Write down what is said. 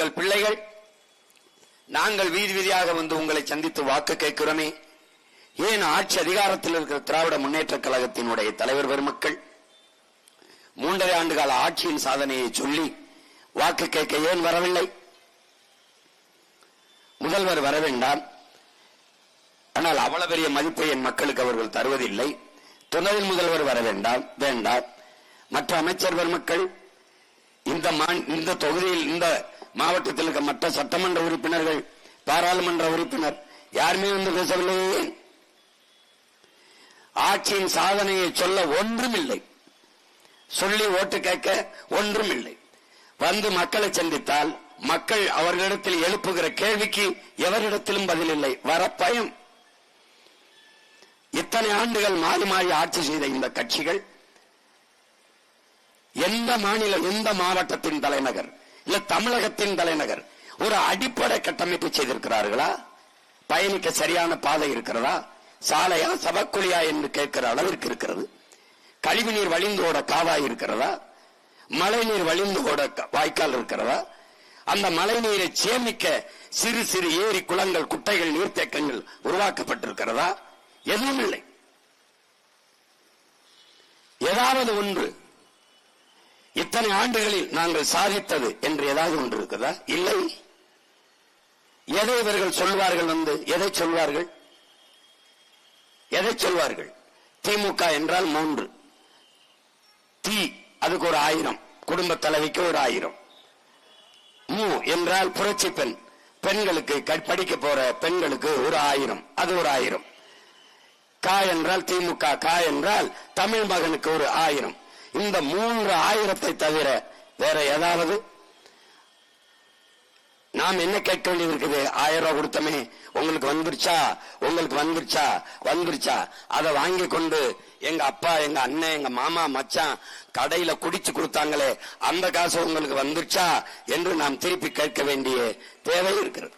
எங்கள் பிள்ளைகள் நாங்கள் வீதி வீதியாக வந்து உங்களை சந்தித்து வாக்கு கேட்கிறோமே. ஏன் ஆட்சி அதிகாரத்தில் இருக்கிற திராவிட முன்னேற்ற கழகத்தினுடைய தலைவர் பெருமக்கள் மூன்றரை ஆண்டுகால ஆட்சியின் சாதனையை சொல்லி வாக்கு கேட்க ஏன் வரவில்லை? முதல்வர் வர வேண்டாம். ஆனால் அவ்வளவு பெரிய மதிப்பை என் மக்களுக்கு அவர்கள் தருவதில்லை. துணை முதல்வர் வர வேண்டாம் வேண்டாம். மற்ற அமைச்சர் பெருமக்கள் இந்த இந்த தொகுதியில் இந்த மாவட்டத்தில் இருக்க மற்ற சட்டமன்ற உறுப்பினர்கள் பாராளுமன்ற உறுப்பினர் யாருமே வந்து பேசவில்லையே ஆட்சியின் சாதனையை சொல்ல ஒன்றும் இல்லை சொல்லி ஓட்டு கேட்க ஒன்றுமில்லை. வந்து மக்களை சந்தித்தால் மக்கள் அவர்களிடத்தில் எழுப்புகிற கேள்விக்கு எவரிடத்திலும் பதில் இல்லை. வர பயம் இத்தனை ஆண்டுகள் மாறி மாறி ஆட்சி செய்த இந்த கட்சிகள் எந்த மாநிலம் எந்த மாவட்டத்தின் தலைநகர் இல்ல தமிழகத்தின் தலைநகர். ஒரு அடிப்படை கட்டமைப்பு செய்திருக்கிறார்களா? பயணிக்க சரியான பாதை இருக்கிறதா? சாலையா சபக்குழியா என்று கேட்கிற அளவிற்கு இருக்கிறது. கழிவுநீர் வழிந்து ஓட காவாய் இருக்கிறதா? மழைநீர் வழிந்து ஓட வாய்க்கால் இருக்கிறதா? அந்த மழை நீரை சேமிக்க சிறு சிறு ஏரி குளங்கள் குட்டைகள் நீர்த்தேக்கங்கள் உருவாக்கப்பட்டிருக்கிறதா? எதுவும் இல்லை. ஏதாவது ஒன்று இத்தனை ஆண்டுகளில் நாங்கள் சாதித்தது என்று ஏதாவது ஒன்று இருக்குதா? இல்லை. எதை இவர்கள் சொல்வார்கள் வந்து? எதை சொல்வார்கள்? எதை சொல்வார்கள்? திமுக என்றால் மூன்று. தி அதுக்கு ஒரு ஆயிரம். குடும்ப தலைவிக்கு ஒரு ஆயிரம். மு என்றால் புரட்சி பெண். பெண்களுக்கு படிக்க போற பெண்களுக்கு ஒரு ஆயிரம். அது ஒரு ஆயிரம். கா என்றால் திமுக. கா என்றால் தமிழ் மகனுக்கு ஒரு ஆயிரம். இந்த மூன்று ஆயிரத்தை தவிர வேற ஏதாவது? நாம் என்ன கேட்க வேண்டியது இருக்குது ஆயிரம் ரூபாய் கொடுத்தமே உங்களுக்கு வந்துருச்சா? உங்களுக்கு வந்துருச்சா? வந்துருச்சா? அதை வாங்கி கொண்டு எங்க அப்பா எங்க அண்ணன் எங்க மாமா மச்சான் கடையில குடிச்சு கொடுத்தாங்களே அந்த காசு உங்களுக்கு வந்துருச்சா என்று நாம் திருப்பி கேட்க வேண்டிய தேவை இருக்கிறது.